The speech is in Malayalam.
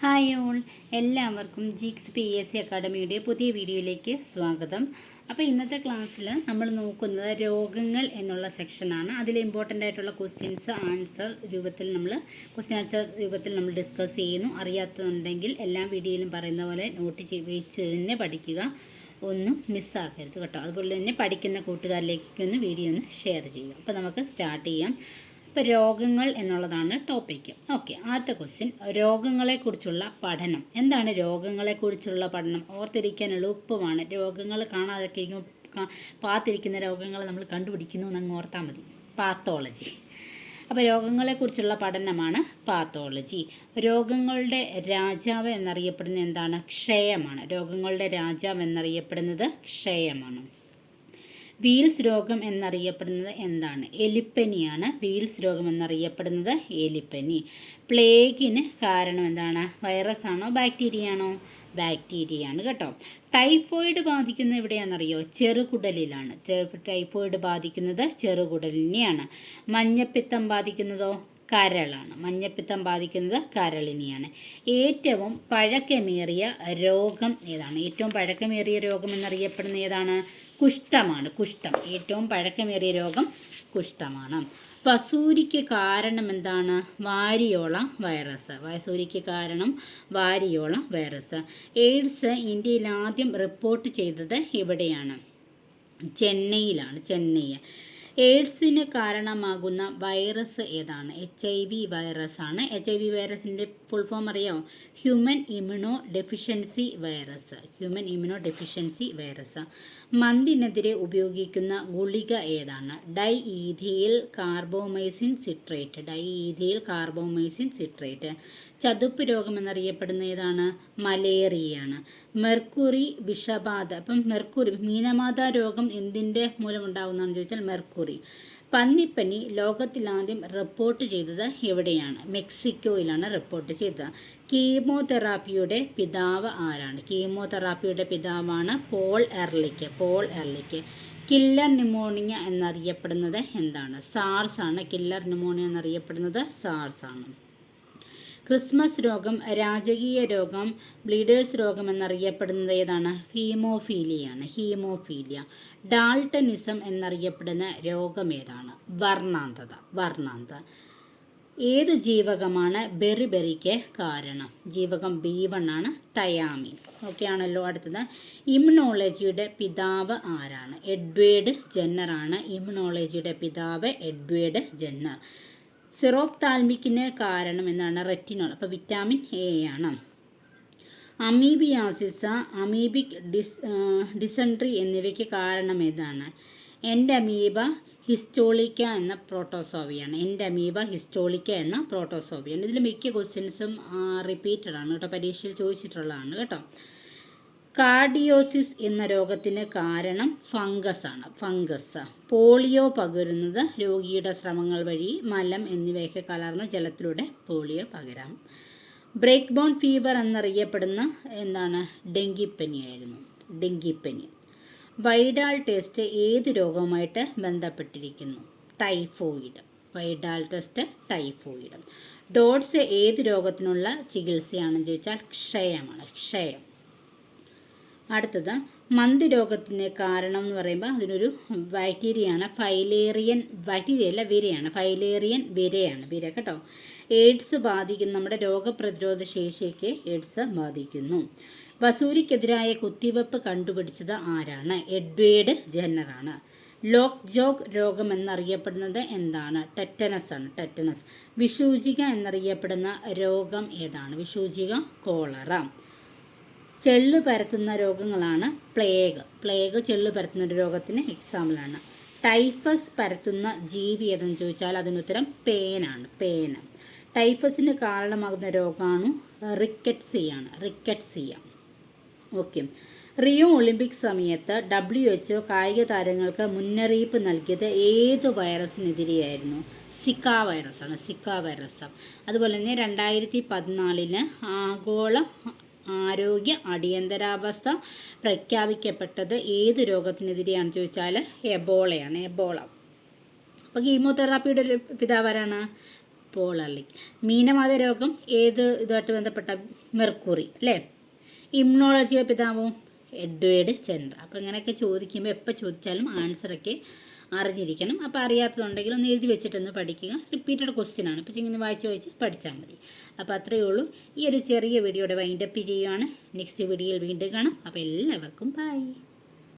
Hi all. എല്ലാവർക്കും ജിക്സ് പി എസ് സി അക്കാഡമിയുടെ പുതിയ വീഡിയോയിലേക്ക് സ്വാഗതം. അപ്പോൾ ഇന്നത്തെ ക്ലാസ്സിൽ നമ്മൾ നോക്കുന്നത് രോഗങ്ങൾ എന്നുള്ള സെക്ഷനാണ് അതിൽ ഇമ്പോർട്ടന്റ് ആയിട്ടുള്ള ക്വസ്റ്റ്യൻസ് ആൻസർ രൂപത്തിൽ നമ്മൾ ക്വസ്റ്റ്യൻ ആൻസർ രൂപത്തിൽ നമ്മൾ ഡിസ്കസ് ചെയ്യുന്നു. അറിയാത്തതുണ്ടെങ്കിൽ എല്ലാ വീഡിയോയിലും പറയുന്ന പോലെ നോട്ട് ചെയ്ത് തന്നെ പഠിക്കുക. ഒന്നും മിസ്സാക്കരുത് കേട്ടോ. അതുപോലെ തന്നെ പഠിക്കുന്ന കൂട്ടുകാരിലേക്കൊന്ന് വീഡിയോ ഒന്ന് ഷെയർ ചെയ്യുക. അപ്പോൾ നമുക്ക് സ്റ്റാർട്ട് ചെയ്യാം. ഇപ്പോൾ രോഗങ്ങൾ എന്നുള്ളതാണ് ടോപ്പിക്ക് ഓക്കെ ആദ്യത്തെ ക്വസ്റ്റ്യൻ രോഗങ്ങളെക്കുറിച്ചുള്ള പഠനം. എന്താണ് രോഗങ്ങളെക്കുറിച്ചുള്ള പഠനം? ഓർത്തിരിക്കാൻ എളുപ്പമാണ്. രോഗങ്ങൾ കാണാതൊക്കെ പാത്തിരിക്കുന്ന രോഗങ്ങൾ നമ്മൾ കണ്ടുപിടിക്കുന്നു എന്നങ്ങ് ഓർത്താൽ മതി. പാത്തോളജി അപ്പോൾ രോഗങ്ങളെക്കുറിച്ചുള്ള പഠനമാണ് പാത്തോളജി രോഗങ്ങളുടെ രാജാവ് എന്നറിയപ്പെടുന്നത് എന്താണ്? ക്ഷയമാണ്. രോഗങ്ങളുടെ രാജാവ് എന്നറിയപ്പെടുന്നത് ക്ഷയമാണ്. വീൽസ് രോഗം എന്നറിയപ്പെടുന്നത് എന്താണ്? എലിപ്പനിയാണ് വീൽസ് രോഗം എന്നറിയപ്പെടുന്നത് എലിപ്പനി. പ്ലേഗിന് കാരണം എന്താണ്? വൈറസ് ആണോ? ബാക്ടീരിയ ആണോ? ബാക്ടീരിയ ആണ് കേട്ടോ. ടൈഫോയിഡ് ബാധിക്കുന്ന എവിടെയാണെന്നറിയോ? ചെറുകുടലിലാണ്. ടൈഫോയിഡ് ബാധിക്കുന്നത് ചെറുകുടലിനെയാണ്. മഞ്ഞപ്പിത്തം ബാധിക്കുന്നതോ കരളാണ്. മഞ്ഞപ്പിത്തം ബാധിക്കുന്നത് കരളിനെയാണ്. ഏറ്റവും പഴക്കമേറിയ രോഗം ഏതാണ്? ഏറ്റവും പഴക്കമേറിയ രോഗം എന്നറിയപ്പെടുന്ന ഏതാണ്? കുഷ്ഠമാണ്. കുഷ്ഠം. ഏറ്റവും പഴക്കമേറിയ രോഗം കുഷ്ഠമാണ്. പസൂരിക്ക് കാരണം എന്താണ്? Variola virus. പസൂരിക്ക് കാരണം വാരിയോള വൈറസ്. എയ്ഡ്സ് ഇന്ത്യയിൽ ആദ്യം റിപ്പോർട്ട് ചെയ്തത് എവിടെയാണ് ചെന്നൈയിലാണ്. ചെന്നൈ. എയ്ഡ്സിന് കാരണമാകുന്ന വൈറസ് ഏതാണ്? എച്ച് ഐ വി വൈറസ് ആണ് എച്ച് ഐ വി വൈറസിന്റെ ഫുൾ ഫോം അറിയാമോ human immunodeficiency virus. Human immunodeficiency virus. മന്തിനെതിരെ ഉപയോഗിക്കുന്ന ഗുളിക ഏതാണ്? Diethylcarbamazine citrate. Diethylcarbamazine citrate. ചതുപ്പ് രോഗം എന്നറിയപ്പെടുന്ന ഏതാണ് മലേറിയയാണ്. മെർക്കുറി വിഷബാധ. അപ്പം മെർക്കുറി മീനമാത രോഗം എന്തിന്റെ മൂലം ഉണ്ടാകുന്നതെന്ന് ചോദിച്ചാൽ മെർക്കുറി. പന്നിപ്പനി ലോകത്തിലാദ്യം റിപ്പോർട്ട് ചെയ്തത് എവിടെയാണ്? മെക്സിക്കോയിലാണ് റിപ്പോർട്ട് ചെയ്തത്. കീമോതെറാപ്പിയുടെ പിതാവ് ആരാണ്? കീമോതെറാപ്പിയുടെ പിതാവാണ് Paul Ehrlich. Paul Ehrlich. Killer pneumonia എന്നറിയപ്പെടുന്നത് എന്താണ്? സാർസ് ആണ് കില്ലർ ന്യൂമോണിയ എന്നറിയപ്പെടുന്നത് സാർസ് ആണ് ക്രിസ്മസ് രോഗം രാജകീയ രോഗം ബ്ലീഡേഴ്സ് രോഗം എന്നറിയപ്പെടുന്നത് ഏതാണ്? ഹീമോഫീലിയാണ്. ഹീമോഫീലിയ. ഡാൾട്ടനിസം എന്നറിയപ്പെടുന്ന രോഗം ഏതാണ്? വർണാന്തത വർണാന്തത ഏത് ജീവകമാണ് ബെറിബെറിക്ക് കാരണം? ജീവകം ബി വൺ ആണ് തയാമി ഓക്കെ ആണല്ലോ അടുത്തത്. ഇമ്യൂണോളജിയുടെ പിതാവ് ആരാണ്? എഡ്വേർഡ് ജെന്നർ ആണ് ഇമ്യൂണോളജിയുടെ പിതാവ് എഡ്വേർഡ് ജെന്നർ. സിറോപ്താൽമിക്കിന് കാരണം എന്താണ് റെറ്റിനോൾ. അപ്പോൾ വിറ്റാമിൻ എ ആണ്. അമീബിയാസിസ അമീബിക് ഡിസ് ഡിസൻട്രി എന്നിവയ്ക്ക് കാരണം ഏതാണ്? എന്റെ അമീബ ഹിസ്റ്റോളിക്ക എന്ന പ്രോട്ടോസോവിയാണ്. എന്റെ അമീബ ഹിസ്റ്റോളിക്ക എന്ന പ്രോട്ടോസോവിയാണ്. ഇതിൽ മിക്ക ക്വസ്റ്റ്യൻസും റിപ്പീറ്റഡ് ആണ് കേട്ടോ. പരീക്ഷയിൽ ചോദിച്ചിട്ടുള്ളതാണ് കേട്ടോ. കാർഡിയോസിസ് എന്ന രോഗത്തിന് കാരണം ഫംഗസ് ആണ് ഫംഗസ്. പോളിയോ പകരുന്നത് രോഗിയുടെ ശ്രമങ്ങൾ വഴി മലം എന്നിവയൊക്കെ കലർന്ന ജലത്തിലൂടെ പോളിയോ പകരാം. ബ്രേക്ക് ബോൺ ഫീവർ എന്നറിയപ്പെടുന്ന എന്താണ്? ഡെങ്കിപ്പനി ആയിരുന്നു. ഡെങ്കിപ്പനി. വൈഡാൾ ടെസ്റ്റ് ഏത് രോഗവുമായിട്ട് ബന്ധപ്പെട്ടിരിക്കുന്നു? Typhoid. Widal test typhoid. DOTS ഏത് രോഗത്തിനുള്ള ചികിത്സയാണെന്ന് ചോദിച്ചാൽ ക്ഷയമാണ്. ക്ഷയം. അടുത്തത് മന്ത് രോഗത്തിന് കാരണം എന്ന് പറയുമ്പോൾ അതിനൊരു ബാക്ടീരിയയാണ് ഫൈലേറിയൻ ബാക്ടീരിയ അല്ല വിരയാണ്. ഫൈലേറിയൻ വിരയാണ്. വിര കേട്ടോ. എയ്ഡ്സ് ബാധിക്കുന്ന നമ്മുടെ രോഗപ്രതിരോധ ശേഷിയൊക്കെ എയ്ഡ്സ് ബാധിക്കുന്നു. വസൂരിക്കെതിരായ കുത്തിവെപ്പ് കണ്ടുപിടിച്ചത് ആരാണ്? എഡ്വേഡ് ജെന്നറാണ്. ലോക്ക് ജോഗ് രോഗം എന്നറിയപ്പെടുന്നത് എന്താണ്? ടെറ്റനസ് ആണ്. ടെറ്റനസ്. വിഷൂചിക എന്നറിയപ്പെടുന്ന രോഗം ഏതാണ്? വിഷൂചിക കോളറ. ചെള്ള് പരത്തുന്ന രോഗങ്ങളാണ് പ്ലേഗ്. പ്ലേഗ് ചെള്ള് പരത്തുന്ന ഒരു രോഗത്തിന് എക്സാമ്പിളാണ് ടൈഫസ് പരത്തുന്ന ജീവി ഏതെന്ന് ചോദിച്ചാൽ അതിനുത്തരം പേനാണ് പേന. ടൈഫസിന് കാരണമാകുന്ന രോഗമാണ് റിക്കറ്റ്സിയാണ് റിക്കറ്റ്സിയ ഓക്കെ റിയോ ഒളിമ്പിക് സമയത്ത് ഡബ്ല്യു എച്ച് കായിക താരങ്ങൾക്ക് മുന്നറിയിപ്പ് നൽകിയത് ഏത് വൈറസിനെതിരെയായിരുന്നു? സിക്ക വൈറസാണ് സിക്ക വൈറസ്. അതുപോലെ തന്നെ രണ്ടായിരത്തി പതിനാലിന് ആഗോള ആരോഗ്യ അടിയന്തരാവസ്ഥ പ്രഖ്യാപിക്കപ്പെട്ടത് ഏത് രോഗത്തിനെതിരെയാണെന്ന് ചോദിച്ചാൽ എബോളയാണ് എബോള. അപ്പോൾ കീമോതെറാപ്പിയുടെ പിതാവാരാണ് പോളള്ളി മീനവാദ രോഗം ഏത് ഇതുമായിട്ട് ബന്ധപ്പെട്ട? മെർക്കുറി അല്ലേ? ഇമ്മ്യൂണോളജിയുടെ പിതാവും എഡ്വേഡ് ചെന്ത അപ്പോൾ ഇങ്ങനെയൊക്കെ ചോദിക്കുമ്പോൾ എപ്പോൾ ചോദിച്ചാലും ആൻസറൊക്കെ അറിഞ്ഞിരിക്കണം. അപ്പോൾ അറിയാത്തതുണ്ടെങ്കിൽ ഒന്ന് എഴുതി വെച്ചിട്ടൊന്ന് പഠിക്കുക. റിപ്പീറ്റഡ് ക്വസ്റ്റ്യൻ ആണ്. അപ്പോൾ ഇങ്ങനെ വായിച്ച് വായിച്ച് പഠിച്ചാൽ മതി. അപ്പോൾ അത്രയേ ഉള്ളൂ. ഈ ഒരു ചെറിയ വീഡിയോയുടെ വൈൻഡപ്പ് ചെയ്യുകയാണ് നെക്സ്റ്റ് വീഡിയോയിൽ വീണ്ടും കാണാം. അപ്പോൾ എല്ലാവർക്കും ബൈ